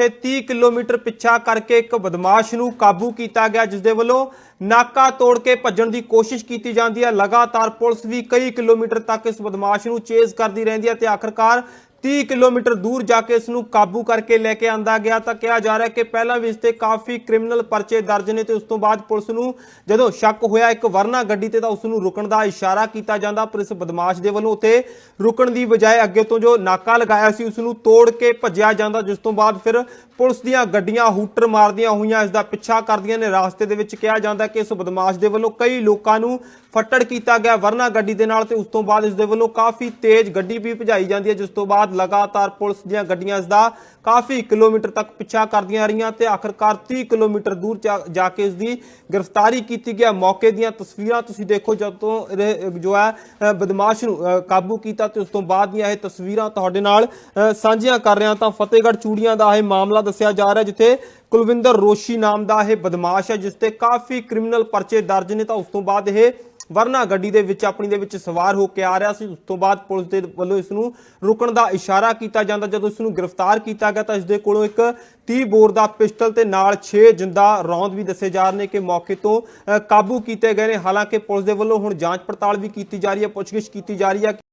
ਤੇ 30 ਕਿਲੋਮੀਟਰ ਪਿੱਛਾ ਕਰਕੇ ਇੱਕ ਬਦਮਾਸ਼ ਨੂੰ ਕਾਬੂ ਕੀਤਾ ਗਿਆ, ਜਿਸ ਦੇ ਵੱਲੋਂ ਨਾਕਾ ਤੋੜ ਕੇ ਭੱਜਣ ਦੀ ਕੋਸ਼ਿਸ਼ ਕੀਤੀ ਜਾਂਦੀ ਹੈ। ਲਗਾਤਾਰ ਪੁਲਿਸ ਵੀ ਕਈ ਕਿਲੋਮੀਟਰ ਤੱਕ ਇਸ ਬਦਮਾਸ਼ ਨੂੰ ਚੇਜ਼ ਕਰਦੀ ਰਹਿੰਦੀ ਹੈ ਤੇ ਆਖਰਕਾਰ 30 ਕਿਲੋਮੀਟਰ ਦੂਰ ਜਾ ਕੇ ਇਸ ਨੂੰ ਕਾਬੂ ਕਰਕੇ ਲੈ ਕੇ ਆਂਦਾ ਗਿਆ ਤਾਂ ਕਿਹਾ ਜਾ ਰਿਹਾ ਕਿ ਪਹਿਲਾਂ ਵੀ ਇਸ ਤੇ ਕਾਫੀ ਕ੍ਰਿਮੀਨਲ ਪਰਚੇ ਦਰਜ ਨੇ ਤੇ ਉਸ ਤੋਂ ਬਾਅਦ ਪੁਲਿਸ ਨੂੰ ਜਦੋਂ ਸ਼ੱਕ ਹੋਇਆ ਇੱਕ ਵਰਨਾ ਗੱਡੀ ਤੇ ਤਾਂ ਉਸ ਨੂੰ ਰੁਕਣ ਦਾ ਇਸ਼ਾਰਾ ਕੀਤਾ ਜਾਂਦਾ। ਪਰ ਇਸ ਬਦਮਾਸ਼ ਦੇ ਵੱਲੋਂ ਉਤੇ ਰੁਕਣ ਦੀ ਬਜਾਏ ਅੱਗੇ ਤੋਂ ਜੋ ਨਾਕਾ ਲਗਾਇਆ ਸੀ ਉਸ ਨੂੰ ਤੋੜ ਕੇ ਭੱਜਿਆ ਜਾਂਦਾ, ਜਿਸ ਤੋਂ ਬਾਅਦ ਫਿਰ ਪੁਲਿਸ ਦੀਆਂ ਗੱਡੀਆਂ ਹੂਟਰ ਮਾਰਦੀਆਂ ਹੋਈਆਂ ਇਸ ਦਾ ਪਿੱਛਾ ਕਰਦੀਆਂ ਨੇ। ਰਾਸਤੇ ਦੇ ਵਿੱਚ ਕਿਹਾ ਜਾਂਦਾ ਕਿ ਇਸ ਬਦਮਾਸ਼ ਦੇ ਵੱਲੋਂ ਕਈ ਲੋਕਾਂ ਨੂੰ ਫੱਟੜ ਕੀਤਾ ਗਿਆ। ਵਰਨਾ ਗੱਡੀ ਦੇ ਨਾਲ ਤੇ ਉਸ ਤੋਂ ਬਾਅਦ ਇਸ ਦੇ ਵੱਲੋਂ ਕਾਫੀ ਤੇਜ਼ ਗੱਡੀ ਵੀ ਭਜਾਈ ਜਾਂਦੀ ਹੈ, ਜਿਸ ਤੋਂ ਬਾਅਦ ਲਗਾਤਾਰ ਪੁਲਿਸ ਦੀਆਂ ਗੱਡੀਆਂ ਇਸ ਦਾ ਕਾਫੀ ਕਿਲੋਮੀਟਰ ਤੱਕ ਪਿੱਛਾ ਕਰਦੀਆਂ ਰਹੀਆਂ ਤੇ ਆਖਰਕਾਰ 30 ਕਿਲੋਮੀਟਰ ਦੂਰ ਜਾ- ਕੇ ਇਸ ਦੀ ਗ੍ਰਿਫਤਾਰੀ ਕੀਤੀ ਗਿਆ ਮੌਕੇ ਦੀਆਂ ਤਸਵੀਰਾਂ ਤੁਸੀਂ ਦੇਖੋ ਜਦੋਂ ਜੋ ਹੈ ਬਦਮਾਸ਼ ਨੂੰ ਕਾਬੂ ਕੀਤਾ ਤੇ ਉਸ ਤੋਂ ਬਾਅਦ ਦੀਆਂ ਇਹ ਤਸਵੀਰਾਂ ਤੁਹਾਡੇ ਨਾਲ ਸਾਂਝੀਆਂ ਕਰ ਰਿਹਾ ਤਾਂ ਫਤਿਹਗੜ੍ਹ ਚੂੜੀਆਂ ਦਾ ਇਹ ਮਾਮਲਾ ਦੱਸਿਆ ਜਾ ਰਿਹਾ ਜਿੱਥੇ ਕੁਲਵਿੰਦਰ ਰੋਸ਼ੀ ਨਾਮ ਦਾ ਇਹ ਬਦਮਾਸ਼ ਹੈ, ਜਿਸ ਤੇ ਕਾਫੀ ਕ੍ਰਿਮੀਨਲ ਪਰਚੇ ਦਰਜ ਨੇ ਤਾਂ ਉਸ ਤੋਂ ਬਾਅਦ ਇਹ ਵਰਨਾ ਗੱਡੀ ਦੇ ਵਿੱਚ, ਆਪਣੀ ਦੇ ਵਿੱਚ ਸਵਾਰ ਹੋ ਕੇ ਆ ਰਿਹਾ ਸੀ। ਉਸ ਤੋਂ ਬਾਅਦ ਪੁਲਿਸ ਦੇ ਵੱਲੋਂ ਇਸ ਨੂੰ ਰੁਕਣ ਦਾ ਇਸ਼ਾਰਾ ਕੀਤਾ ਜਾਂਦਾ। ਜਦੋਂ ਇਸ ਨੂੰ ਗ੍ਰਿਫਤਾਰ ਕੀਤਾ ਗਿਆ ਤਾਂ ਇਸ ਦੇ ਕੋਲੋਂ ਇੱਕ 30 ਬੋਰ ਦਾ ਪਿਸਟਲ ਤੇ ਨਾਲ 6 ਜਿੰਦਾ ਰੌਂਦ ਵੀ ਦੱਸੇ ਜਾ ਰਹੇ ਨੇ ਕਿ ਮੌਕੇ ਤੋਂ ਕਾਬੂ ਕੀਤੇ ਗਏ ਨੇ। ਹਾਲਾਂਕਿ ਪੁਲਿਸ ਦੇ ਵੱਲੋਂ ਹੁਣ ਜਾਂਚ ਪੜਤਾਲ ਵੀ ਕੀਤੀ ਜਾ ਰਹੀ ਹੈ, ਪੁੱਛਗਿੱਛ ਕੀਤੀ ਜਾ ਰਹੀ ਹੈ